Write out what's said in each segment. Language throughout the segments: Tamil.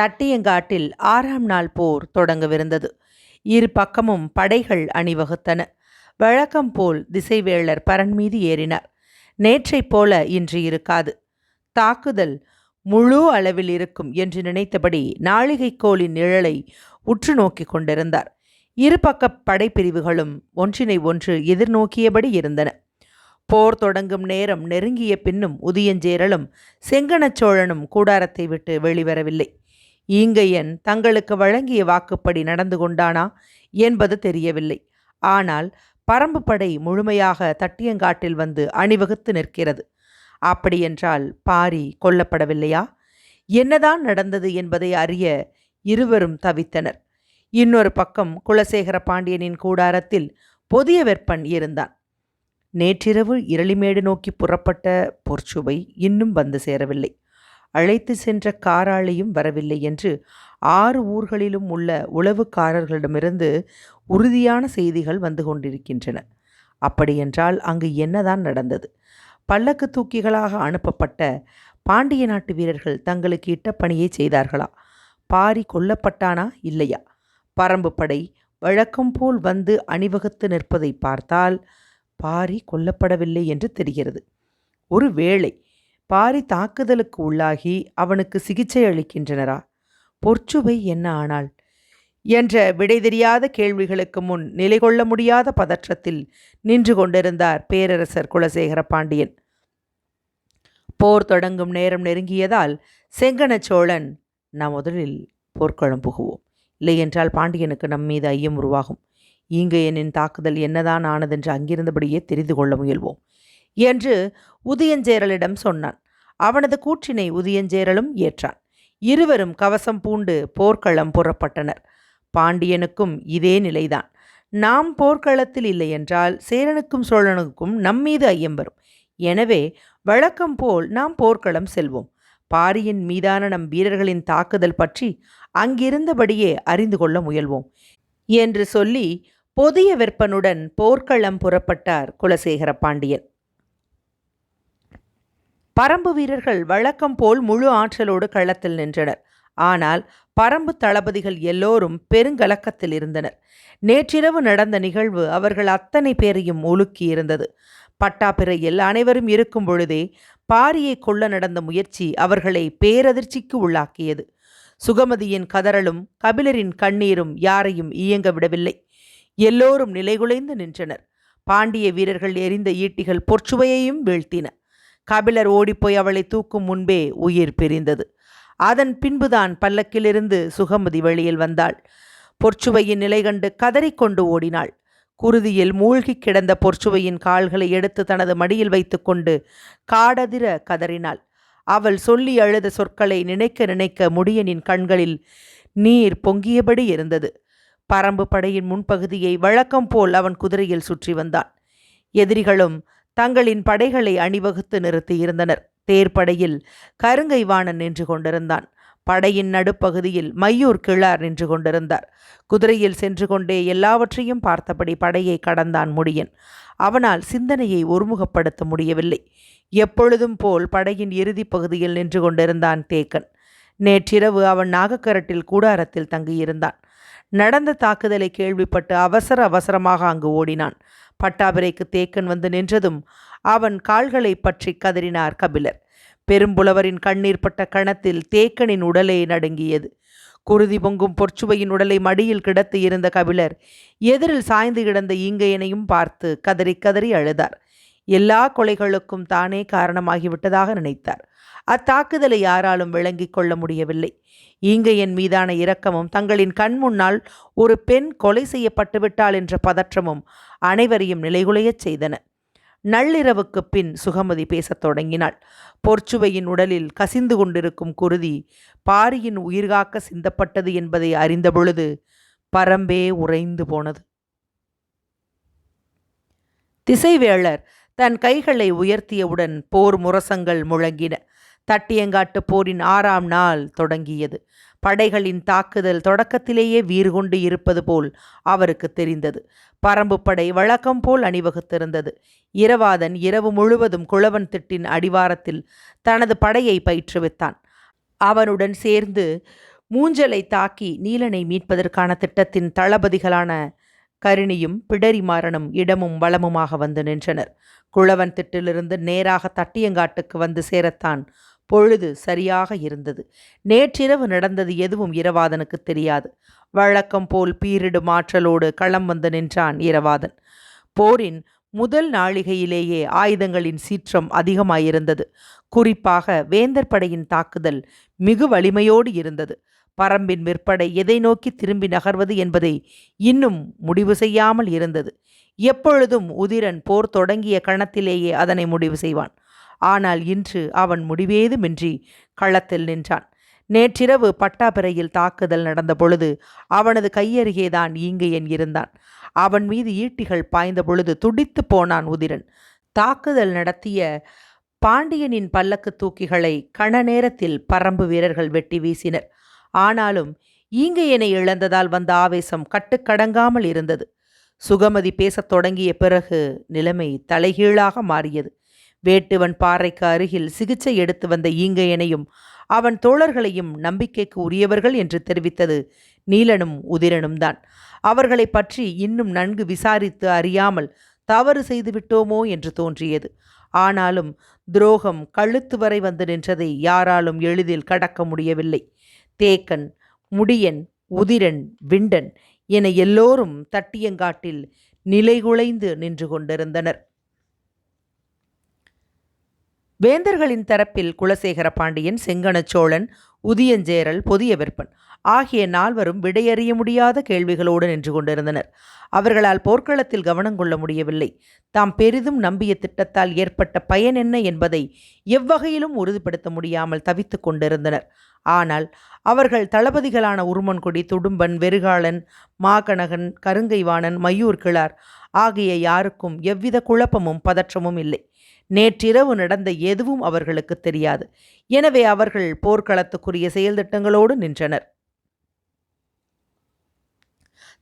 தட்டியங்காட்டில் ஆறாம் நாள் போர் தொடங்கவிருந்தது. இரு பக்கமும் படைகள் அணிவகுத்தன. வழக்கம் போல் திசைவேளர் பரன் மீது ஏறினார். நேற்றைப் போல இன்று இருக்காது. தாக்குதல் முழு அளவில் இருக்கும் என்று நினைத்தபடி நாழிகைக்கோளின் நிழலை உற்று நோக்கிக் கொண்டிருந்தார். இரு பக்க படைப்பிரிவுகளும் ஒன்றினை ஒன்று எதிர்நோக்கியபடி இருந்தன. போர் தொடங்கும் நேரம் நெருங்கிய பின்னும் உதியஞ்சேரலும் செங்கணச் சோழனும் கூடாரத்தை விட்டு வெளிவரவில்லை. ஈங்கையன் தங்களுக்கு வழங்கிய வாக்குப்படி நடந்து கொண்டானா என்பது தெரியவில்லை. ஆனால் பரம்பு படை முழுமையாக தட்டியங்காட்டில் வந்து அணிவகுத்து நிற்கிறது. அப்படியென்றால் பாரி கொல்லப்படவில்லையா? என்னதான் நடந்தது என்பதை அறிய இருவரும் தவித்தனர். இன்னொரு பக்கம் குலசேகர பாண்டியனின் கூடாரத்தில் பொதிய வெப்பன் இருந்தான். நேற்றிரவு இரளிமேடு நோக்கி புறப்பட்ட பொற்சுவை இன்னும் வந்து சேரவில்லை. அழைத்து சென்ற காராளியும் வரவில்லை என்று ஆறு ஊர்களிலும் உள்ள உளவுக்காரர்களிடமிருந்து உறுதியான செய்திகள் வந்து கொண்டிருக்கின்றன. அப்படியென்றால் அங்கு என்னதான் நடந்தது? பல்லக்கு தூக்கிகளாக அனுப்பப்பட்ட பாண்டிய நாட்டு வீரர்கள் தங்களுக்கு இட்ட பணியை செய்தார்களா? பாரி கொல்லப்பட்டானா? இல்லையா? பரம்பு படை வழக்கம் போல் வந்து அணிவகுத்து நிற்பதை பார்த்தால் பாரி கொல்லப்படவில்லை என்று தெரிகிறது. ஒரு வேளை பாரி தாக்குதலுக்கு உள்ளாகி அவனுக்கு சிகிச்சை அளிக்கின்றனரா? பொற்சுவை என்ன ஆனாள்? என்ற விடை தெரியாத கேள்விகளுக்கு முன் நிலை கொள்ள முடியாத பதற்றத்தில் நின்று கொண்டிருந்தார் பேரரசர் குலசேகர பாண்டியன். போர் தொடங்கும் நேரம் நெருங்கியதால் செங்கன சோழன் நாம் முதலில் போர்க்களம் புகுவோம். இல்லையென்றால் பாண்டியனுக்கு நம் மீது ஐயம் உருவாகும். ஈங்கையனின் தாக்குதல் என்னதான் ஆனதென்று அங்கிருந்தபடியே தெரிந்து கொள்ள முயல்வோம் என்று உதயஞ்சேரலிடம் சொன்னான். அவனது கூற்றினை உதயஞ்சேரலும் ஏற்றான். இருவரும் கவசம் பூண்டு போர்க்களம் புறப்பட்டனர். பாண்டியனுக்கும் இதே நிலைதான். நாம் போர்க்களத்தில் இல்லையென்றால் சேரனுக்கும் சோழனுக்கும் நம்மீது ஐயம் வரும். எனவே வழக்கம் போல் நாம் போர்க்களம் செல்வோம். பாரியின் மீதான நம் வீரர்களின் தாக்குதல் பற்றி அங்கிருந்தபடியே அறிந்து கொள்ள முயல்வோம். என்று சொல்லி பொதிய வெப்பனுடன் போர்க்களம் புறப்பட்டார் குலசேகர பாண்டியன். பரம்பு வீரர்கள் வழக்கம் போல் முழு ஆற்றலோடு களத்தில் நின்றனர். ஆனால் பரம்பு தளபதிகள் எல்லோரும் பெருங்கலக்கத்தில் இருந்தனர். நேற்றிரவு நடந்த நிகழ்வு அவர்கள் அத்தனை பேரையும் ஒழுக்கியிருந்தது பட்டாப்பிறையில் அனைவரும் இருக்கும் பொழுதே பாரியை கொள்ள நடந்த முயற்சி அவர்களை பேரதிர்ச்சிக்கு உள்ளாக்கியது. சுகமதியின் கதறலும் கபிலரின் கண்ணீரும் யாரையும் இயங்க விடவில்லை. எல்லோரும் நிலைகுலைந்து நின்றனர். பாண்டிய வீரர்கள் எரிந்த ஈட்டிகள் பொற்சுவையையும் வீழ்த்தின. கபிலர் ஓடிப்போய் அவளை தூக்கும் முன்பே உயிர் பிரிந்தது. அதன் பின்புதான் பல்லக்கிலிருந்து சுகமதி வெளியில் வந்தாள். பொற்சுவையின் நிலை கண்டு கதறிக்கொண்டு ஓடினாள். குருதியில் மூழ்கி கிடந்த பொற்சுவையின் கால்களை எடுத்து தனது மடியில் வைத்துக்கொண்டு காடதிர கதறினாள். அவள் சொல்லி அழுத சொற்களை நினைக்க நினைக்க முடியனின் கண்களில் நீர் பொங்கியபடி இருந்தது. பரம்பு படையின் முன்பகுதியை வழக்கம் போல் அவன் குதிரையில் சுற்றி வந்தான். எதிரிகளும் தங்களின் படைகளை அணிவகுத்து நிறுத்தியிருந்தனர். தேர்ப்படையில் கருங்கை வாணன் நின்று கொண்டிருந்தான். படையின் நடுப்பகுதியில் மையூர் கிழார் நின்று கொண்டிருந்தார். குதிரையில் சென்று கொண்டே எல்லாவற்றையும் பார்த்தபடி படையை கடந்தான் முடியன். அவனால் சிந்தனையை ஒருமுகப்படுத்த முடியவில்லை. எப்பொழுதும் போல் படையின் இறுதிப் பகுதியில் நின்று கொண்டிருந்தான் தேக்கன். நேற்றிரவு அவன் நாகக்கரட்டில் கூடாரத்தில் தங்கியிருந்தான். நடந்த தாக்குதலை கேள்விப்பட்டு அவசர அவசரமாக அங்கு ஓடினான். பட்டாபிரைக்கு தேக்கன் வந்து நின்றதும் அவன் கால்களை பற்றி கதறினார் கபிலர். பெரும்புலவரின் கண்ணீர் பட்ட கணத்தில் தேக்கனின் உடலே நடுங்கியது. குருதி பொங்கும் பொற்சுவையின் உடலை மடியில் கிடத்து இருந்த கபிலர் எதிரில் சாய்ந்து கிடந்த ஈங்கையனையும் பார்த்து கதறி கதறி அழுதார். எல்லா கொலைகளுக்கும் தானே காரணமாகிவிட்டதாக நினைத்தார். அத்தாக்குதலை யாராலும் விளங்கிக் கொள்ள முடியவில்லை. ஈங்கையன் மீதான இரக்கமும் தங்களின் கண் முன்னால் ஒரு பெண் கொலை செய்யப்பட்டுவிட்டாள் என்ற பதற்றமும் அனைவரையும் நிலைகுலையச் செய்தன. நள்ளிரவுக்குப் பின் சுகமதி பேசத் தொடங்கினாள். பொற்சுவையின் உடலில் கசிந்து கொண்டிருக்கும் குருதி பாரியின் உயிர்காக்க சிந்தப்பட்டது என்பதை அறிந்தபொழுது பரம்பே உறைந்து போனது. திசைவேளர் தன் கைகளை உயர்த்தியவுடன் போர் முரசங்கள் முழங்கின. தட்டியங்காட்டு போரின் ஆறாம் நாள் தொடங்கியது. படைகளின் தாக்குதல் தொடக்கத்திலேயே வீறு கொண்டு இருப்பது போல் அவருக்கு தெரிந்தது. பரம்பு படை வழக்கம் போல் அணிவகுத்திருந்தது. இரவாதன் இரவு முழுவதும் குளவன் திட்டின் அடிவாரத்தில் தனது படையை பயிற்றுவித்தான். அவனுடன் சேர்ந்து மூஞ்சலை தாக்கி நீலனை மீட்பதற்கான திட்டத்தின் தளபதிகளான கரிணியும் பிடரிமாறனும் இடமும் வளமுமாக வந்து நின்றனர். குளவன் திட்டிலிருந்து நேராக தட்டியங்காட்டுக்கு வந்து சேரத்தான் பொழுது சரியாக இருந்தது. நேற்றிரவு நடந்தது எதுவும் இரவாதனுக்கு தெரியாது. வழக்கம் போல் பீரிடும் ஆற்றலோடு களம் வந்து நின்றான் இரவாதன். போரின் முதல் நாளிகையிலேயே ஆயுதங்களின் சீற்றம் அதிகமாயிருந்தது. குறிப்பாக வேந்தர் படையின் தாக்குதல் மிகு வலிமையோடு இருந்தது. பரம்பின் விற்படை எதை நோக்கி திரும்பி நகர்வது என்பதை இன்னும் முடிவு செய்யாமல் இருந்தது. எப்பொழுதும் உதிரன் போர் தொடங்கிய கணத்திலேயே அதனை முடிவு செய்வான். ஆனால் இன்று அவன் முடிவேதுமின்றி களத்தில் நின்றான். நேற்றிரவு பட்டாபிரையில் தாக்குதல் நடந்த பொழுது அவனது கையருகேதான் ஈங்கையன் இருந்தான். அவன் மீது ஈட்டிகள் பாய்ந்த பொழுது துடித்து போனான் உதிரன். தாக்குதல் நடத்திய பாண்டியனின் பல்லக்கு தூக்கிகளை கண நேரத்தில் பரம்பு வீரர்கள் வெட்டி வீசினர். ஆனாலும் ஈங்கையனை இழந்ததால் வந்த ஆவேசம் கட்டுக்கடங்காமல் இருந்தது. சுகமதி பேசத் தொடங்கிய பிறகு நிலைமை தலைகீழாக மாறியது. வேட்டுவன் பாறைக்கு அருகில் சிகிச்சை எடுத்து வந்த ஈங்கையனையும் அவன் தோழர்களையும் நம்பிக்கைக்கு உரியவர்கள் என்று தெரிவித்தது. நீலனும் உதிரனும் தான். அவர்களை பற்றி இன்னும் நன்கு விசாரித்து அறியாமல் தவறு செய்துவிட்டோமோ என்று தோன்றியது. ஆனாலும் துரோகம் கழுத்து வரை வந்து நின்றதை யாராலும் எளிதில் கடக்க முடியவில்லை. தேக்கன் முடியன் உதிரன் விண்டன் என எல்லோரும் தட்டியங்காட்டில் நிலைகுலைந்து நின்று கொண்டிருந்தனர். வேந்தர்களின் தரப்பில் குலசேகர பாண்டியன் செங்கணச்சோழன் உதியஞ்சேரல் புதிய விற்பன் ஆகிய நால்வரும் விடையறிய முடியாத கேள்விகளோடு நின்று கொண்டிருந்தனர். அவர்களால் போர்க்களத்தில் கவனம் கொள்ள முடியவில்லை. தாம் பெரிதும் நம்பிய திட்டத்தால் ஏற்பட்ட பயன் என்ன என்பதை எவ்வகையிலும் உறுதிப்படுத்த முடியாமல் தவித்து கொண்டிருந்தனர். ஆனால் அவர்கள் தளபதிகளான உருமன்கொடி துடும்பன் வெறுகாளன் மாகணகன் கருங்கைவாணன் மயூர் கிளார் ஆகிய யாருக்கும் எவ்வித குழப்பமும் பதற்றமும் இல்லை. நேற்றிரவு நடந்த எதுவும் அவர்களுக்கு தெரியாது. எனவே அவர்கள் போர்க்களத்துக்குரிய செயல் திட்டங்களோடு நின்றனர்.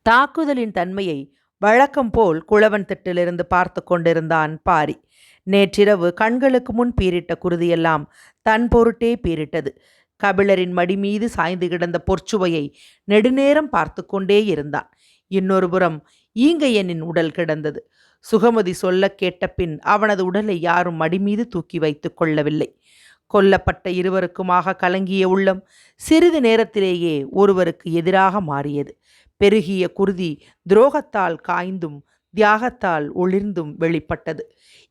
தாக்குதலின் தன்மையை வழக்கம் போல் குளவன் திட்டிலிருந்து பார்த்து கொண்டிருந்தான் பாரி. நேற்றிரவு கண்களுக்கு முன் பீரிட்ட குருதியெல்லாம் தன் பொருட்டே பீரிட்டது. கபிலரின் மடி மீது சாய்ந்து கிடந்த பொற்சுவையை நெடுநேரம் பார்த்து கொண்டே இருந்தான். இன்னொரு புறம் ஈங்கையனின் உடல் கிடந்தது. சுகமதி சொல்ல கேட்டபின் அவனது உடலை யாரும் மடிமீது தூக்கி வைத்துக் கொள்ளவில்லை. கொல்லப்பட்ட இருவருக்குமாக கலங்கிய உள்ளம் சிறிது நேரத்திலேயே ஒருவருக்கு எதிராக மாறியது. பெருகிய குருதி துரோகத்தால் காய்ந்தும் தியாகத்தால் ஒளிர்ந்தும் வெளிப்பட்டது.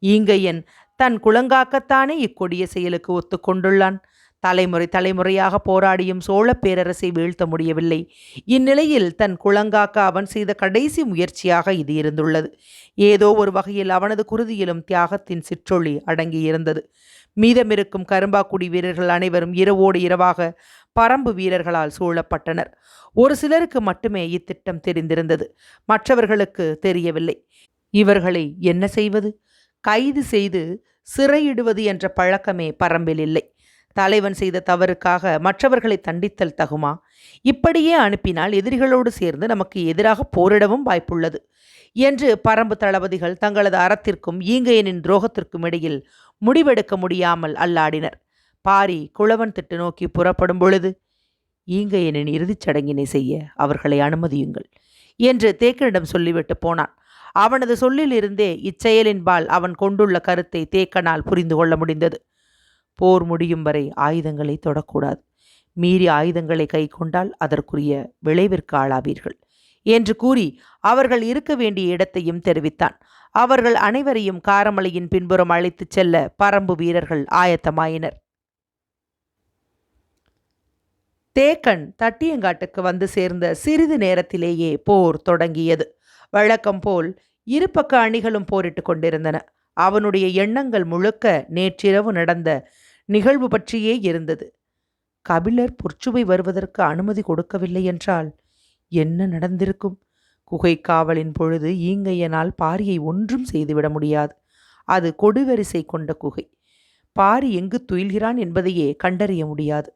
ஈங்கையன் தன் குளங்காக்கத்தானே இக்கொடிய செயலுக்கு ஒத்துக்கொண்டுள்ளான். தலைமுறை தலைமுறையாக போராடியும் சோழ பேரரசை வீழ்த்த முடியவில்லை. இந்நிலையில் தன் குளங்காக்க அவன் செய்த கடைசி முயற்சியாக இது இருந்துள்ளது. ஏதோ ஒரு வகையில் அவனது குருதியிலும் தியாகத்தின் சிற்றொளி அடங்கியிருந்தது. மீதமிருக்கும் கரும்பாக்குடி வீரர்கள் அனைவரும் இரவோடு இரவாக பரம்பு வீரர்களால் சூழப்பட்டனர். ஒரு சிலருக்கு மட்டுமே இத்திட்டம் தெரிந்திருந்தது. மற்றவர்களுக்கு தெரியவில்லை. இவர்களை என்ன செய்வது? கைது செய்து சிறையிடுவது என்ற பழக்கமே பரம்பில் இல்லை. தலைவன் செய்த தவறுக்காக மற்றவர்களை தண்டித்தல் தகுமா? இப்படியே அனுப்பினால் எதிரிகளோடு சேர்ந்து நமக்கு எதிராக போரிடவும் வாய்ப்புள்ளது. என்று பரம்பு தளபதிகள் தங்களது அறத்திற்கும் ஈங்கையனின் துரோகத்திற்கும் இடையில் முடிவெடுக்க முடியாமல் அல்லாடினர். பாரி குளவன் திட்டு நோக்கி புறப்படும் பொழுது ஈங்கையனின் இறுதிச் சடங்கினை செய்ய அவர்களை அனுமதியுங்கள் என்று தேக்கனிடம் சொல்லிவிட்டு போனான். அவனது சொல்லிலிருந்தே இச்செயலின்பால் அவன் கொண்டுள்ள கருத்தை தேக்கனால் புரிந்து கொள்ள முடிந்தது. போர் முடியும் வரை ஆயுதங்களை தொடக்கூடாது. மீறி ஆயுதங்களை கை கொண்டால் அதற்குரிய விளைவிற்கு ஆளாவீர்கள். என்று கூறி அவர்கள் இருக்க வேண்டிய இடத்தையும் தெரிவித்தான். அவர்கள் அனைவரையும் காரமலையின் பின்புறம் அழைத்துச் செல்ல பரம்பு வீரர்கள் ஆயத்தமாயினர். தேக்கன் தட்டியங்காட்டுக்கு வந்து சேர்ந்த சிறிது நேரத்திலேயே போர் தொடங்கியது. வழக்கம் போல் இருபக்க அணிகளும் போரிட்டு கொண்டிருந்தன. அவனுடைய எண்ணங்கள் முழுக்க நேற்றிரவு நடந்த நிகழ்வு பற்றியே இருந்தது. கபிலர் பொற்சுவை வருவதற்கு அனுமதி கொடுக்கவில்லை என்றால் என்ன நடந்திருக்கும்? குகை காவலின் பொழுது ஈங்கையனால் பாரியை ஒன்றும் செய்துவிட முடியாது. அது கொடுவரிசை கொண்ட குகை. பாரி எங்கு துயில்கிறான் என்பதையே கண்டறிய முடியாது.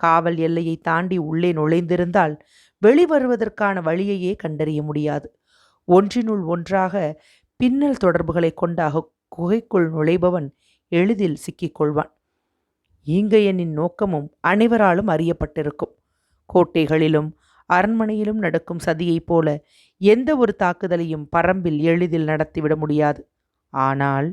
காவல் எல்லையை தாண்டி உள்ளே நுழைந்திருந்தால் வெளிவருவதற்கான வழியையே கண்டறிய முடியாது. ஒன்றினுள் ஒன்றாக பின்னல் தொடர்புகளை கொண்ட குகைக்குள் நுழைபவன் எளிதில் சிக்கிக்கொள்வான் ஈங்கையனின் நோக்கமும் அனைவராலும் அறியப்பட்டிருக்கும். கோட்டைகளிலும் அரண்மனையிலும் நடக்கும் சதியைப் போல எந்த ஒரு தாக்குதலையும் பரம்பில் எளிதில் நடத்திவிட முடியாது. ஆனால்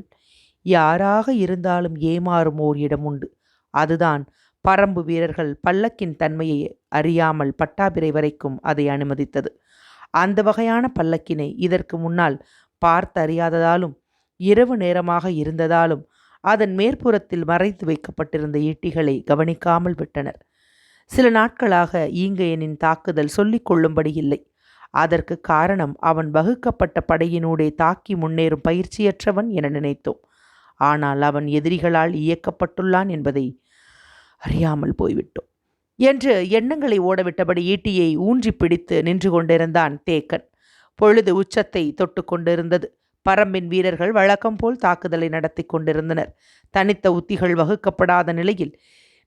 யாராக இருந்தாலும் ஏமாறும் ஓர் இடம் உண்டு. அதுதான் பரம்பு வீரர்கள் பல்லக்கின் தன்மையை அறியாமல் பட்டாபிரை வரைக்கும் அதை அனுமதித்தது. அந்த வகையான பல்லக்கினை இதற்கு முன்னால் பார்த்தறியாததாலும் இரவு நேரமாக இருந்ததாலும் அதன் மேற்புறத்தில் மறைத்து வைக்கப்பட்டிருந்த ஈட்டிகளை கவனிக்காமல் விட்டனர். சில நாட்களாக ஈங்கையனின் தாக்குதல் சொல்லிக் கொள்ளும்படி இல்லை. அதற்கு காரணம் அவன் வகுக்கப்பட்ட படையினூடே தாக்கி முன்னேறும் பயிற்சியற்றவன் என நினைத்தோம். ஆனால் அவன் எதிரிகளால் இயக்கப்பட்டுள்ளான் என்பதை அறியாமல் போய்விட்டோம். என்று எண்ணங்களை ஓடவிட்டபடி ஈட்டியை ஊன்றி பிடித்து நின்று கொண்டிருந்தான் தேக்கன். பொழுது உச்சத்தை தொட்டு கொண்டிருந்தது. பரம்பின் வீரர்கள் வழக்கம் போல் தாக்குதலை நடத்தி கொண்டிருந்தனர். தனித்த உத்திகள் வகுக்கப்படாத நிலையில்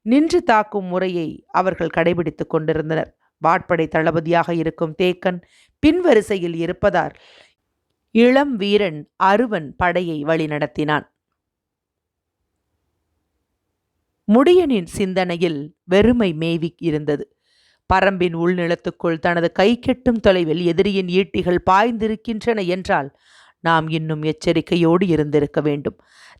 நின்று தாக்கும் முறையை அவர்கள் கடைபிடித்துக் கொண்டிருந்தனர். வாட்படை தளபதியாக இருக்கும் தேக்கன் பின்வரிசையில் இருப்பதால் இளம் வீரன் அருவன் படையை வழிநடத்தினான். முடியனின் சிந்தனையில் வெறுமை மேவி இருந்தது. பரம்பின் உள்நிலத்துக்குள் தனது கை கெட்டும் தொலைவில் எதிரியின் ஈட்டிகள் பாய்ந்திருக்கின்றன என்றால் நாம் இன்னும் எச்சரிக்கையோடு இருந்திருக்க வேண்டும்.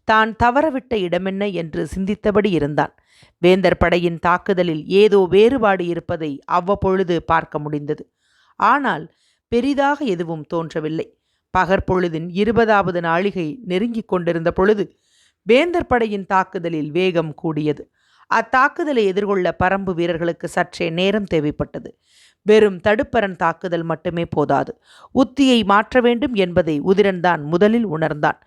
தான் தவறவிட்ட இடமென்ன என்று சிந்தித்தபடி இருந்தான். வேந்தர் படையின் தாக்குதலில் ஏதோ வேறுபாடு இருப்பதை அவ்வப்பொழுது பார்க்க முடிந்தது. ஆனால் பெரிதாக எதுவும் தோன்றவில்லை. பகற்பொழுதின் இருபதாவது நாளிகை நெருங்கிக் கொண்டிருந்த பொழுது வேந்தர் படையின் தாக்குதலில் வேகம் கூடியது. அத்தாக்குதலை எதிர்கொள்ள பரம்பு வீரர்களுக்கு சற்றே நேரம் தேவைப்பட்டது. வெறும் தடுப்பரன் தாக்குதல் மட்டுமே போதாது. உத்தியை மாற்ற வேண்டும் என்பதை உதிரன்தான் முதலில் உணர்ந்தான்.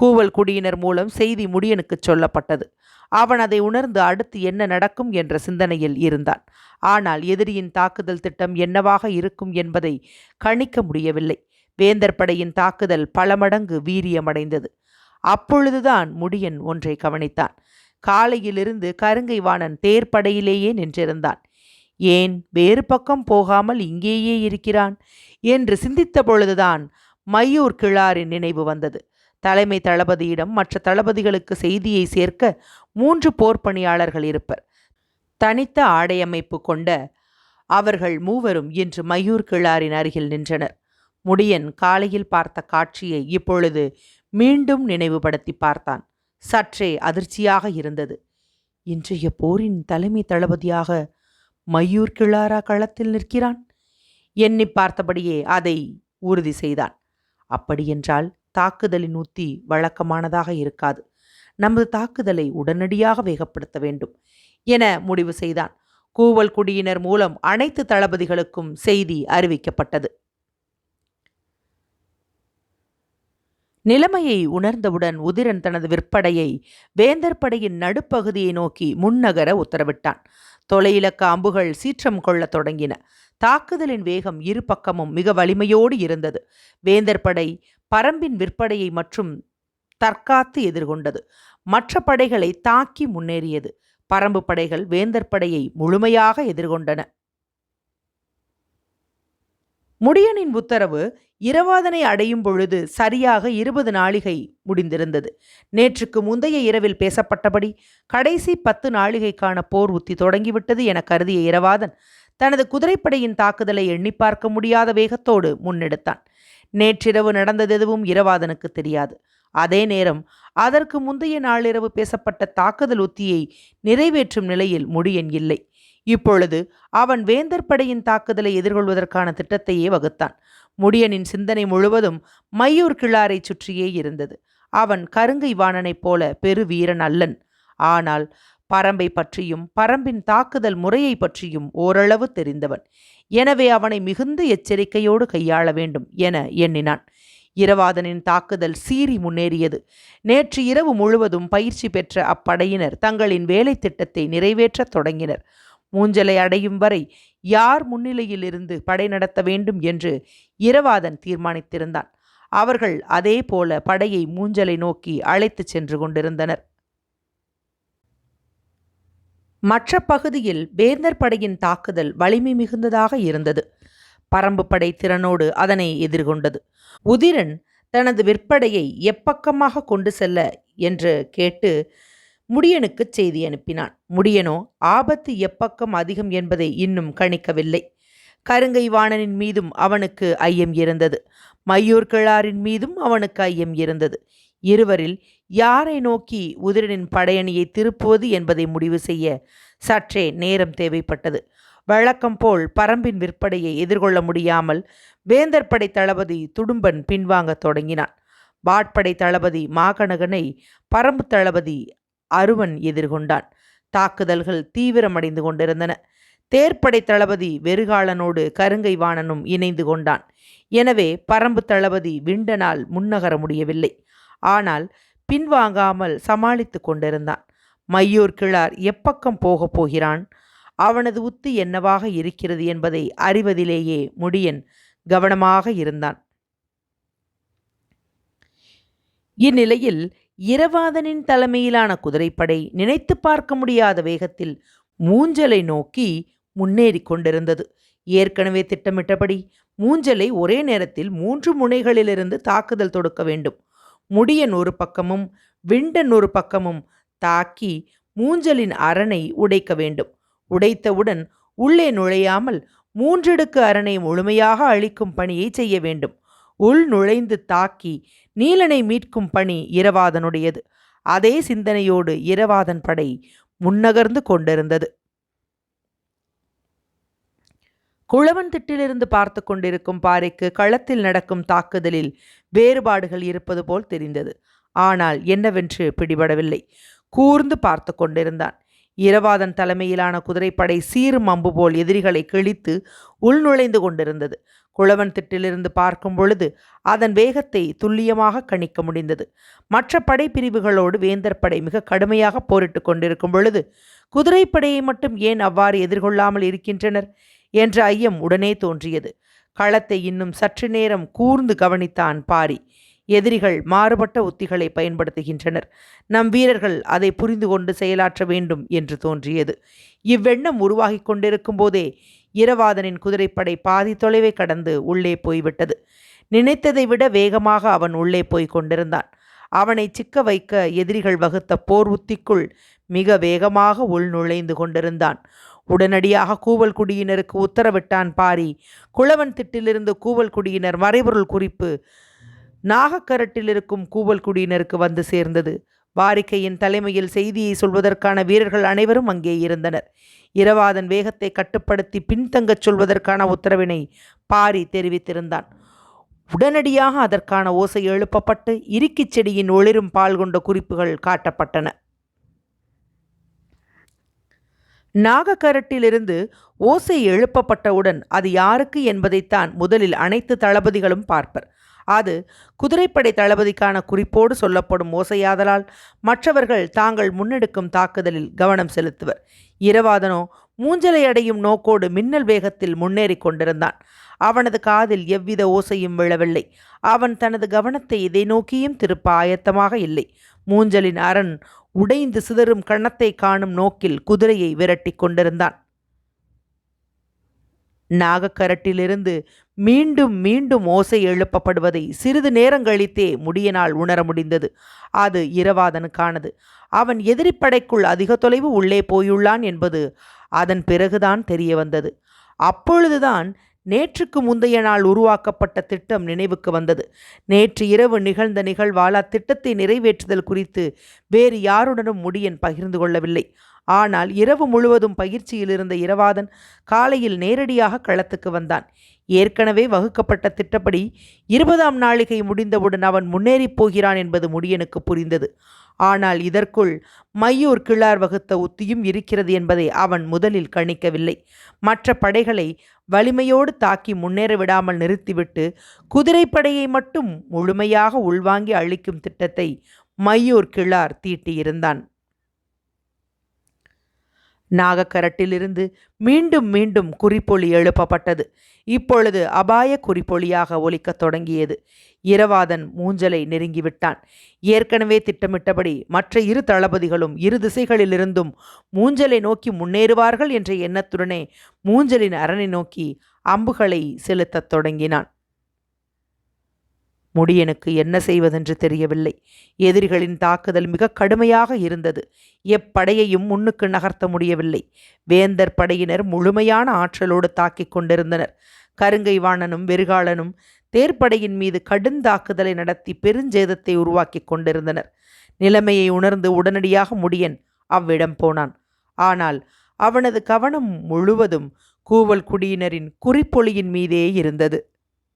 கூவல் குடியினர் மூலம் செய்தி முடியனுக்கு சொல்லப்பட்டது. அவன் அதை உணர்ந்து அடுத்து என்ன நடக்கும் என்ற சிந்தனையில் இருந்தான். ஆனால் எதிரியின் தாக்குதல் திட்டம் என்னவாக இருக்கும் என்பதை கணிக்க முடியவில்லை. வேந்தர் படையின் தாக்குதல் பல மடங்கு வீரியமடைந்தது. அப்பொழுதுதான் முடியன் ஒன்றை கவனித்தான். காலையிலிருந்து கருங்கை வாணன் தேர்ப்படையிலேயே நின்றிருந்தான். ஏன் வேறு பக்கம் போகாமல் இங்கேயே இருக்கிறான்? என்று சிந்தித்த பொழுதுதான் மையூர் கிழாரின் நினைவு வந்தது. தலைமை தளபதியிடம் மற்ற தளபதிகளுக்கு செய்தியை சேர்க்க மூன்று போர்ப்பணியாளர்கள் இருப்பர். தனித்த ஆடையமைப்பு கொண்ட அவர்கள் மூவரும் இன்று மயூர் கிழாரின் அருகில் நின்றனர். முடியன் காலையில் பார்த்த காட்சியை இப்பொழுது மீண்டும் நினைவுபடுத்தி பார்த்தான். சற்றே அதிர்ச்சியாக இருந்தது. இன்றைய போரின் தலைமை தளபதியாக மையூர் கிளாரா களத்தில் நிற்கிறான். எண்ணி பார்த்தபடியே அதை உறுதி செய்தான். அப்படியென்றால் தாக்குதலின் உத்தி வழக்கமானதாக இருக்காது. நமது தாக்குதலை உடனடியாக வேகப்படுத்த வேண்டும் என முடிவு செய்தான். கூவல் குடியினர் மூலம் அனைத்து தளபதிகளுக்கும் செய்தி அறிவிக்கப்பட்டது. நிலைமையை உணர்ந்தவுடன் உதிரன் தனது விற்படையை வேந்தர் படையின் நடுப்பகுதியை நோக்கி முன்னகர உத்தரவிட்டான். தொலையிலக்க அம்புகள் சீற்றம் கொள்ளத் தொடங்கின. தாக்குதலின் வேகம் இரு பக்கமும் மிக வலிமையோடு இருந்தது. வேந்தர் படை பரம்பின் விற்படையை மற்றும் தற்காத்து எதிர்கொண்டது. மற்ற படைகளை தாக்கி முன்னேறியது. பரம்பு படைகள் வேந்தர் படையை முழுமையாக எதிர்கொண்டன. முடியனின் உத்தரவு இரவாதனை அடையும் பொழுது சரியாக இருபது நாளிகை முடிந்திருந்தது. நேற்றுக்கு முந்தைய இரவில் பேசப்பட்டபடி கடைசி பத்து நாளிகைக்கான போர் உத்தி தொடங்கிவிட்டது என கருதிய இரவாதன் தனது குதிரைப்படையின் தாக்குதலை எண்ணி பார்க்க முடியாத வேகத்தோடு முன்னெடுத்தான். நேற்றிரவு நடந்ததெதுவும் இரவாதனுக்கு தெரியாது. அதே நேரம் அதற்கு முந்தைய நாளிரவு பேசப்பட்ட தாக்குதல் உத்தியை நிறைவேற்றும் நிலையில் முடியன் இல்லை. இப்பொழுது அவன் வேந்தர் படையின் தாக்குதலை எதிர்கொள்வதற்கான திட்டத்தையே வகுத்தான். முடியனின் சிந்தனை முழுவதும் மையூர் கிழாரை சுற்றியே இருந்தது. அவன் கருங்கை வாணனைப் போல பெரு வீரன் அல்லன். ஆனால் பரம்பை பற்றியும் பரம்பின் தாக்குதல் முறையை பற்றியும் ஓரளவு தெரிந்தவன். எனவே அவனை மிகுந்த எச்சரிக்கையோடு கையாள வேண்டும் என எண்ணினான். இரவாதனின் தாக்குதல் சீறி முன்னேறியது. நேற்று இரவு முழுவதும் பயிற்சி பெற்ற அப்படையினர் தங்களின் வேலை திட்டத்தை நிறைவேற்றத் தொடங்கினர். மூஞ்சலை அடையும் வரை யார் முன்னிலையில் இருந்து படை நடத்த வேண்டும் என்று இரவாதன் தீர்மானித்திருந்தான். அவர்கள் அதே போல படையை மூஞ்சலை நோக்கி அழைத்துச் சென்று கொண்டிருந்தனர். மற்ற பகுதியில் வேந்தர் படையின் தாக்குதல் வலிமை மிகுந்ததாக இருந்தது. பரம்பு படை திறனோடு அதனை எதிர்கொண்டது. உதிரன் தனது விற்படையை எப்பக்கமாக கொண்டு செல்ல என்று கேட்டு முடியனுக்கு செய்தி அனுப்பினான். முடியனோ ஆபத்து எப்பக்கம் அதிகம் என்பதை இன்னும் கணிக்கவில்லை. கருங்கை வாணனின் மீதும் அவனுக்கு ஐயம் இருந்தது. மையூர் கிழாரின் மீதும் அவனுக்கு ஐயம் இருந்தது. இருவரில் யாரை நோக்கி உதிரனின் படையணியை திருப்புவது என்பதை முடிவு செய்ய சற்றே நேரம் தேவைப்பட்டது. வழக்கம் போல் பரம்பின் விற்பனையை எதிர்கொள்ள முடியாமல் வேந்தர் படை தளபதி துடும்பன் பின்வாங்கத் தொடங்கினான். பாட்படை தளபதி மாகணகனை பரம்பு தளபதி அருவன் எதிர்கொண்டான். தாக்குதல்கள் தீவிரமடைந்து கொண்டிருந்தன. தேர்ப்படை தளபதி வெறுகாலனோடு கருங்கை வாணனும் இணைந்து கொண்டான். எனவே பரம்பு தளபதி விண்டனால் முன்னகர முடியவில்லை. ஆனால் பின்வாங்காமல் சமாளித்து கொண்டிருந்தான். மையூர் கிழார் எப்பக்கம் போகப் போகிறான்? அவனது உத்து என்னவாக இருக்கிறது என்பதை அறிவதிலேயே முடியன் கவனமாக இருந்தான். இந்நிலையில் இரவாதனின் தலைமையிலான குதிரைப்படை நினைத்து பார்க்க முடியாத வேகத்தில் மூஞ்சலை நோக்கி முன்னேறி கொண்டிருந்தது. ஏற்கனவே திட்டமிட்டபடி மூஞ்சலை ஒரே நேரத்தில் மூன்று முனைகளிலிருந்து தாக்குதல் தொடுக்க வேண்டும். முடியன் ஒரு பக்கமும் விண்டன் ஒரு பக்கமும் தாக்கி மூஞ்சலின் அரணை உடைக்க வேண்டும். உடைத்தவுடன் உள்ளே நுழையாமல் மூன்றடுக்கு அரணை முழுமையாக அழிக்கும் பணியை செய்ய வேண்டும். உள் நுழைந்து தாக்கி நீலனை மீட்கும் பணி இரவாதனுடையது. அதே சிந்தனையோடு இரவாதன் படை முன்னகர்ந்து கொண்டிருந்தது. குளவன் திட்டிலிருந்து பார்த்து கொண்டிருக்கும் பாறைக்கு களத்தில் நடக்கும் தாக்குதலில் வேறுபாடுகள் இருப்பது போல் தெரிந்தது. ஆனால் என்னவென்று பிடிபடவில்லை. கூர்ந்து பார்த்து கொண்டிருந்தான். இரவாதன் தலைமையிலான குதிரைப்படை சீரும் அம்பு போல் எதிரிகளை கிழித்து உள்நுழைந்து கொண்டிருந்தது. குளவன் திட்டிலிருந்து பார்க்கும் பொழுது அதன் வேகத்தை துல்லியமாக கணிக்க முடிந்தது. மற்ற படைப்பிரிவுகளோடு வேந்தர் படை மிக கடுமையாக போரிட்டு கொண்டிருக்கும் பொழுது குதிரைப்படையை மட்டும் ஏன் அவ்வாறு எதிர்கொள்ளாமல் இருக்கின்றனர் என்ற ஐயம் உடனே தோன்றியது. களத்தை இன்னும் சற்று நேரம் கூர்ந்து கவனித்தான் பாரி. எதிரிகள் மாறுபட்ட உத்திகளை பயன்படுத்துகின்றனர். நம் வீரர்கள் அதை புரிந்து கொண்டு செயலாற்ற வேண்டும் என்று தோன்றியது. இவ்வெண்ணம் உருவாகிக் கொண்டிருக்கும் போதே இரவாதனின் குதிரைப்படை பாதி தொலைவை கடந்து உள்ளே போய்விட்டது. நினைத்ததை விட வேகமாக அவன் உள்ளே போய்க் கொண்டிருந்தான். அவனை சிக்க வைக்க எதிரிகள் வகுத்த போர் உத்திக்குள் மிக வேகமாக உள் நுழைந்து கொண்டிருந்தான். உடனடியாக கூவல் குடியினருக்கு உத்தரவிட்டான் பாரி. குளவன் திட்டிலிருந்து கூவல் குடியினர் மறைபொருள் குறிப்பு நாகக்கரட்டில் இருக்கும் கூவல் குடியினருக்கு வந்து சேர்ந்தது. வாரிக்கையின் தலைமையில் செய்தியை சொல்வதற்கான வீரர்கள் அனைவரும் அங்கே இருந்தனர். இரவாதன் வேகத்தை கட்டுப்படுத்தி பின்தங்கச் சொல்வதற்கான உத்தரவினை பாரி தெரிவித்திருந்தான். உடனடியாக அதற்கான ஓசை எழுப்பப்பட்டு இறுக்கிச் செடியின் ஒளிரும் பால் கொண்ட குறிப்புகள் காட்டப்பட்டன. நாகக்கரட்டிலிருந்து ஓசை எழுப்பப்பட்டவுடன் அது யாருக்கு என்பதைத்தான் முதலில் அனைத்து தளபதிகளும் பார்ப்பர். அது குதிரைப்படை தளபதிக்கான குறிப்போடு சொல்லப்படும் ஓசையாதலால் மற்றவர்கள் தாங்கள் முன்னெடுக்கும் தாக்குதலில் கவனம் செலுத்துவர். இரவாதனோ மூஞ்சலை அடையும் நோக்கோடு மின்னல் வேகத்தில் முன்னேறி கொண்டிருந்தான். அவனது காதில் எவ்வித ஓசையும் விழவில்லை. அவன் தனது கவனத்தை இதை நோக்கியும் திருப்ப ஆயத்தமாக இல்லை. மூஞ்சலின் அரண் உடைந்து சிதறும் கணத்தை காணும் நோக்கில் குதிரையை விரட்டி கொண்டிருந்தான். நாகக்கரட்டிலிருந்து மீண்டும் மீண்டும் ஓசை எழுப்பப்படுவதை சிறிது நேரங்கழித்தே முடியனால் உணர முடிந்தது. அது இரவாதனுக்கானது. அவன் எதிரிப்படைக்குள் அதிக தொலைவு உள்ளே போயுள்ளான் என்பது அதன் பிறகுதான் தெரிய வந்தது. அப்பொழுதுதான் நேற்றுக்கு முந்தைய நாள் உருவாக்கப்பட்ட திட்டம் நினைவுக்கு வந்தது. நேற்று இரவு நிகழ்ந்த நிகழ்வால் அத்திட்டத்தை நிறைவேற்றுதல் குறித்து வேறு யாருடனும் முடியன் பகிர்ந்து கொள்ளவில்லை. ஆனால் இரவு முழுவதும் பயிற்சியில் இருந்த இரவாதன் காலையில் நேரடியாக களத்துக்கு வந்தான். ஏற்கனவே வகுக்கப்பட்ட திட்டப்படி இருபதாம் நாளிகை முடிந்தவுடன் அவன் முன்னேறிப் போகிறான் என்பது முடியனுக்கு புரிந்தது. ஆனால் இதற்குள் மையூர் கிழார் வகுத்த உத்தியும் இருக்கிறது என்பதை அவன் முதலில் கணிக்கவில்லை. மற்ற படைகளை வலிமையோடு தாக்கி முன்னேற விடாமல் நிறுத்திவிட்டு குதிரைப்படையை மட்டும் முழுமையாக உள்வாங்கி அழிக்கும் திட்டத்தை மையூர் கிழார் தீட்டியிருந்தான். நாகக்கரட்டிலிருந்து மீண்டும் மீண்டும் குறிப்பொலி எழுப்பப்பட்டது. இப்பொழுது அபாய குறிப்பொலியாக ஒலிக்கத் தொடங்கியது. இரவாதன் மூஞ்சலை நெருங்கிவிட்டான். ஏற்கனவே திட்டமிட்டபடி மற்ற இரு தளபதிகளும் இரு திசைகளிலிருந்தும் மூஞ்சலை நோக்கி முன்னேறுவார்கள் என்ற எண்ணத்துடனே மூஞ்சலின் அரணை நோக்கி அம்புகளை செலுத்தத் தொடங்கினான். முடியனுக்கு என்ன செய்வதென்று தெரியவில்லை. எதிரிகளின் தாக்குதல் மிக கடுமையாக இருந்தது. எப்படையையும் முன்னுக்கு நகர்த்த முடியவில்லை. வேந்தர் படையினர் முழுமையான ஆற்றலோடு தாக்கிக் கொண்டிருந்தனர். கருங்கை வாணனும் வெறுகாலனும் தேர்ப்படையின் மீது கடுந்தாக்குதலை நடத்தி பெருஞ்சேதத்தை உருவாக்கி கொண்டிருந்தனர். நிலைமையை உணர்ந்து உடனடியாக முடியன் அவ்விடம் போனான். ஆனால் அவனது கவனம் முழுவதும் கூவல் குடியினரின் குறிப்பொலியின் மீதே இருந்தது.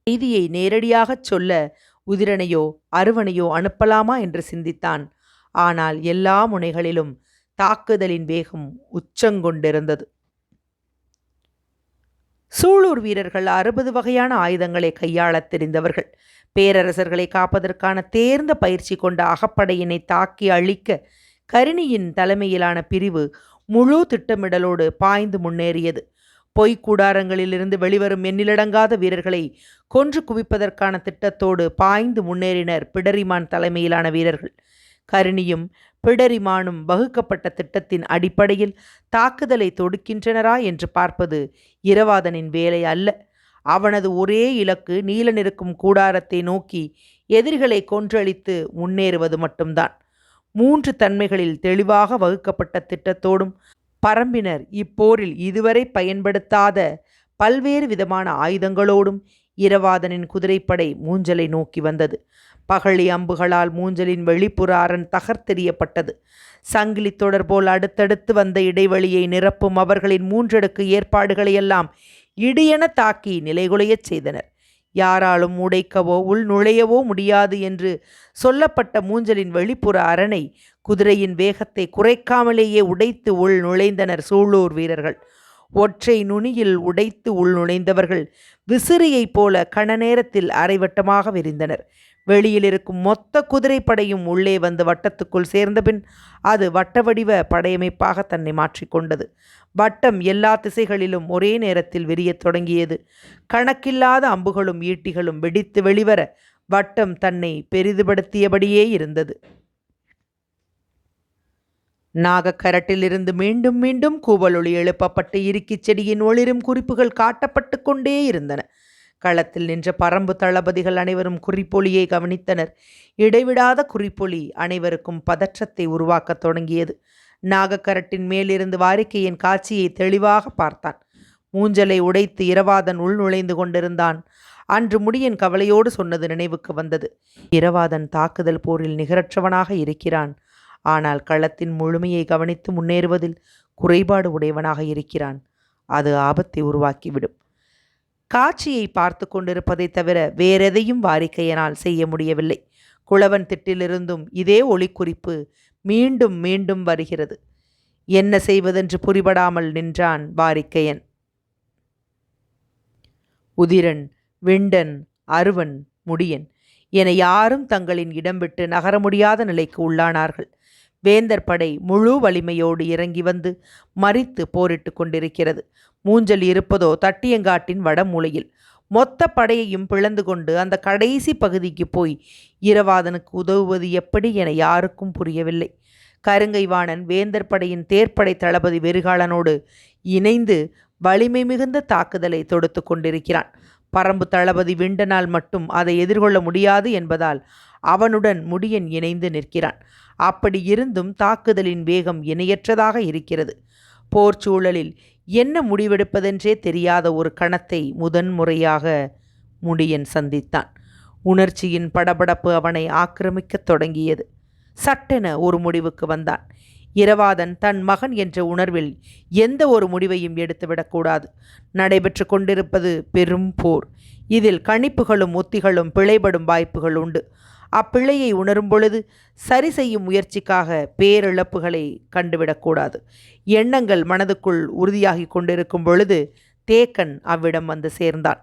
செய்தியை நேரடியாகச் சொல்ல உதிரனையோ அருவனையோ அனுப்பலாமா என்று சிந்தித்தான். ஆனால் எல்லா முனைகளிலும் தாக்குதலின் வேகம் உச்சங்கொண்டிருந்தது. சூளூர் வீரர்கள் அறுபது வகையான ஆயுதங்களை கையாளத் தெரிந்தவர்கள். பேரரசர்களை காப்பதற்கான தேர்ந்த பயிற்சி கொண்ட அகப்படையினை தாக்கி அழிக்க கரிணியின் தலைமையிலான பிரிவு முழு திட்டமிடலோடு பாய்ந்து முன்னேறியது. பொய்க்கூடாரங்களிலிருந்து வெளிவரும் எண்ணிலடங்காத வீரர்களை கொன்று குவிப்பதற்கான திட்டத்தோடு பாய்ந்து முன்னேறினர் பிடரிமான் தலைமையிலான வீரர்கள். கருணியும் பிடரிமானும் வகுக்கப்பட்ட திட்டத்தின் அடிப்படையில் தாக்குதலை தொடுக்கின்றனரா என்று பார்ப்பது இரவாதனின் வேலை அல்ல. அவனது ஒரே இலக்கு நீல நிற்கும் கூடாரத்தை நோக்கி எதிரிகளை கொன்றளித்து முன்னேறுவது மட்டும்தான். மூன்று தன்மைகளில் தெளிவாக வகுக்கப்பட்ட திட்டத்தோடும் பரம்பினர் இப்போரில் இதுவரை பயன்படுத்தாத பல்வேறு விதமான ஆயுதங்களோடும் இரவாதனின் குதிரைப்படை மூஞ்சலை நோக்கி வந்தது. பகழி அம்புகளால் மூஞ்சலின் வெளிப்புற அரண் தகர்த்தெறியப்பட்டது. சங்கிலி தொடர் போல் அடுத்தடுத்து வந்த இடைவெளியை நிரப்பும் அவர்களின் மூன்றடுக்கு ஏற்பாடுகளையெல்லாம் இடியென தாக்கி நிலைகுலையச் செய்தனர். யாராலும் உடைக்கவோ உள் நுழையவோ முடியாது என்று சொல்லப்பட்ட மூஞ்சலின் வெளிப்புற அரணை குதிரையின் வேகத்தை குறைக்காமலேயே உடைத்து உள் நுழைந்தனர் சூளூர் வீரர்கள். ஒற்றை நுனியில் உடைத்து உள் நுழைந்தவர்கள் விசிறியைப் போல கண நேரத்தில் அரைவட்டமாக விரிந்தனர். வெளியில் இருக்கும் மொத்த குதிரைப்படையும் உள்ளே வந்து வட்டத்துக்குள் சேர்ந்தபின் அது வட்ட வடிவ படையமைப்பாக தன்னை மாற்றிக்கொண்டது வட்டம் எல்லா திசைகளிலும் ஒரே நேரத்தில் விரியத் தொடங்கியது. கணக்கில்லாத அம்புகளும் ஈட்டிகளும் வெடித்து வெளிவர வட்டம் தன்னை பெரிதுபடுத்தியபடியே இருந்தது. நாகக்கரட்டிலிருந்து மீண்டும் மீண்டும் கூவலொளி எழுப்பப்பட்டு இறுக்கிச் செடியின் ஒளிரும் குறிப்புகள் காட்டப்பட்டு கொண்டே இருந்தன. களத்தில் நின்ற பரம்பு தளபதிகள் அனைவரும் குறிப்பொலியை கவனித்தனர். இடைவிடாத குறிப்பொலி அனைவருக்கும் பதற்றத்தை உருவாக்கத் தொடங்கியது. நாகக்கரட்டின் மேலிருந்து வாரிக்கையின் காட்சியை தெளிவாக பார்த்தான். மூஞ்சலை உடைத்து இரவாதன் உள் நுழைந்து கொண்டிருந்தான். அன்று முடியன் கவலையோடு சொன்னது நினைவுக்கு வந்தது. இரவாதன் தாக்குதல் போரில் நிகரற்றவனாக இருக்கிறான். ஆனால் களத்தின் முழுமையை கவனித்து முன்னேறுவதில் குறைபாடு உடையவனாக இருக்கிறான். அது ஆபத்தை உருவாக்கிவிடும். காட்சியை பார்த்து கொண்டிருப்பதை தவிர வேறெதையும் வாரிக்கையனால் செய்ய முடியவில்லை. குளவன் திட்டிலிருந்தும் இதே ஒளிக்குறிப்பு மீண்டும் மீண்டும் வருகிறது. என்ன செய்வதென்று புரிபடாமல் நின்றான் வாரிக்கையன். உதிரன் விண்டன் அருவன் முடியன் என யாரும் தங்களின் இடம் விட்டு நகர முடியாத நிலைக்கு உள்ளானார்கள். வேந்தர் படை முழு வலிமையோடு இறங்கி வந்து மறித்து போரிட்டு கொண்டிருக்கிறது. மூஞ்சல் இருப்பதோ தட்டியங்காட்டின் வடமூலையில். மொத்த படையையும் பிளந்து கொண்டு அந்த கடைசி பகுதிக்கு போய் இரவாதனுக்கு உதவுவது எப்படி என யாருக்கும் புரியவில்லை. கருங்கைவாணன் வேந்தர் படையின் தேர்ப்படை தளபதி வெறுகாலனோடு இணைந்து வலிமை மிகுந்த தாக்குதலை தொடுத்து கொண்டிருக்கிறான். பரம்பு தளபதி விண்டனால் மட்டும் அதை எதிர்கொள்ள முடியாது என்பதால் அவனுடன் முடியன் இணைந்து நிற்கிறான். அப்படி இருந்தும் தாக்குதலின் வேகம் இணையற்றதாக இருக்கிறது. போர் சூழலில் என்ன முடிவெடுப்பதென்றே தெரியாத ஒரு கணத்தை முதன்முறையாக முடியன் சந்தித்தான். உணர்ச்சியின் படபடப்பு அவனை ஆக்கிரமிக்கத் தொடங்கியது. சட்டென ஒரு முடிவுக்கு வந்தான். இரவாதன் தன் மகன் என்ற உணர்வில் எந்த ஒரு முடிவையும் எடுத்துவிடக்கூடாது நடைபெற்று கொண்டிருப்பது பெரும் போர். இதில் கணிப்புகளும் உத்திகளும் பிழைபடும் வாய்ப்புகள் உண்டு. அப்பிழையை உணரும் பொழுது சரி செய்யும் முயற்சிக்காக பேரிழப்புகளை கண்டுவிடக்கூடாது. எண்ணங்கள் மனதுக்குள் உறுதியாகி கொண்டிருக்கும் பொழுது தேக்கன் அவ்விடம் வந்து சேர்ந்தான்.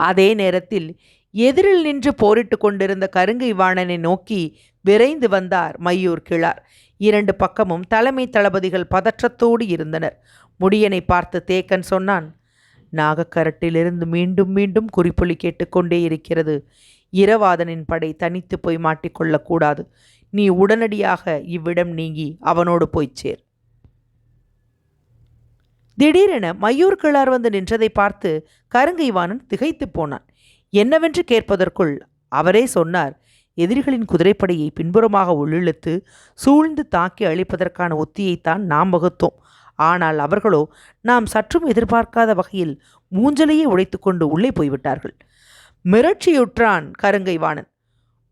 அதே நேரத்தில் எதிரில் நின்று போரிட்டு கொண்டிருந்த கருங்கை வாணனை நோக்கி விரைந்து வந்தார் மையூர் கிழார். இரண்டு பக்கமும் தலைமை தளபதிகள் பதற்றத்தோடு இருந்தனர். முடியனை பார்த்து தேக்கன் சொன்னான் நாகக்கரட்டிலிருந்து மீண்டும் மீண்டும் குறிப்பொலி கேட்டுக்கொண்டே இருக்கிறது. இரவாதனின் படை தனித்து போய் மாட்டிக்கொள்ளக்கூடாது. நீ உடனடியாக இவ்விடம் நீங்கி அவனோடு போய்ச் சேர். திடீரென மயூர் கிளார் வந்து நின்றதை பார்த்து கருங்கைவாணன் திகைத்து போனான். என்னவென்று கேட்பதற்குள் அவரே சொன்னார் எதிரிகளின் குதிரைப்படையை பின்புறமாக உள்ளிழுத்து சூழ்ந்து தாக்கி அழிப்பதற்கான ஒத்தியைத்தான் நாம் வகுத்தோம். ஆனால் அவர்களோ நாம் சற்றும் எதிர்பார்க்காத வகையில் மூஞ்சலையே உடைத்துக்கொண்டு உள்ளே போய்விட்டார்கள். மிரட்சியுற்றான் கருங்கை வாணன்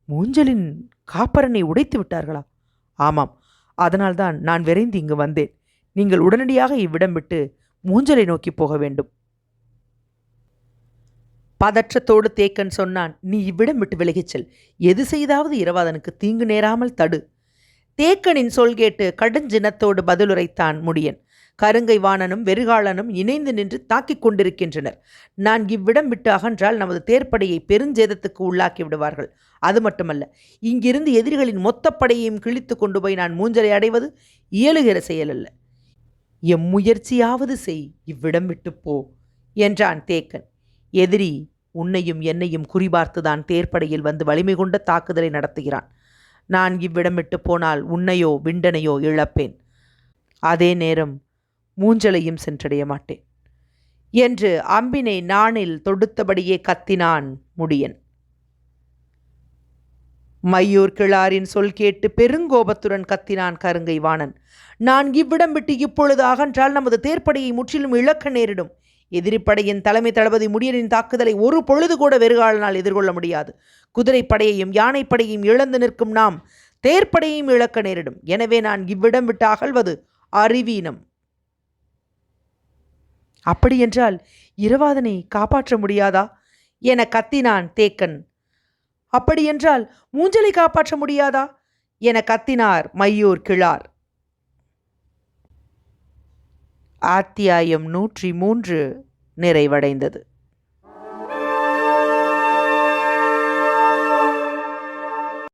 மூஞ்சலின் காப்பரனை உடைத்து விட்டார்களா? ஆமாம் அதனால்தான் நான் விரைந்து இங்கு வந்தேன். நீங்கள் உடனடியாக இவ்விடம் விட்டு மூஞ்சலை நோக்கி போக வேண்டும். பதற்றத்தோடு தேக்கன் சொன்னான் நீ இவ்விடம் விட்டு விலகிச் செல். எது செய்தாவது இரவாதனுக்கு தீங்கு நேராமல் தடு. தேக்கனின் சொல் கேட்டு கடுஞ்சினத்தோடு பதிலுரைத்தான் முடியன். கருங்கை வாணனும் வெறுகாலனும் இணைந்து நின்று தாக்கிக் கொண்டிருக்கின்றனர். நான் இவ்விடம் விட்டு அகன்றால் நமது தேர்ப்படையை பெருஞ்சேதத்துக்கு உள்ளாக்கி விடுவார்கள். அது மட்டுமல்ல இங்கிருந்து எதிரிகளின் மொத்த படையையும் கிழித்து கொண்டு போய் நான் மூஞ்சலை அடைவது இயலுகிற செயலல்ல எம்முயற்சியாவது செய் இவ்விடம் விட்டு போ என்றான் தேக்கன். எதிரி உன்னையும் என்னையும் குறிபார்த்துதான் தேர்ப்படையில் வந்து வலிமை கொண்ட தாக்குதலை நடத்துகிறான். நான் இவ்விடம் விட்டு போனால் உன்னையோ விண்டனையோ இழப்பேன். அதே நேரம் மூஞ்சலையும் சென்றடைய மாட்டேன். என்று அம்பினை நானில் தொடுத்தபடியே கத்தினான் முடியன். மையூர் கிளாரின் சொல் கேட்டு பெருங்கோபத்துடன் கத்தினான் கருங்கை வாணன். நான் இவ்விடம் விட்டு இப்பொழுது அகன்றால் நமது தேர்ப்படையை முற்றிலும் இழக்க நேரிடும். எதிரிப்படையின் தலைமை தளபதி முடியனின் தாக்குதலை ஒரு பொழுது கூட வெறுகாலனால் எதிர்கொள்ள முடியாது. குதிரைப்படையையும் யானைப்படையையும் இழந்து நிற்கும் நாம் தேர்ப்படையையும் இழக்க நேரிடும். எனவே நான் இவ்விடம் விட்டு அகழ்வது அறிவீனம். அப்படியென்றால் இரவாதனை காப்பாற்ற முடியாதா? என கத்தினான் தேக்கன். அப்படியென்றால் மூஞ்சலை காப்பாற்ற முடியாதா? என கத்தினார் மையூர் கிழார். அத்தியாயம் நூற்றி மூன்று நிறைவடைந்தது.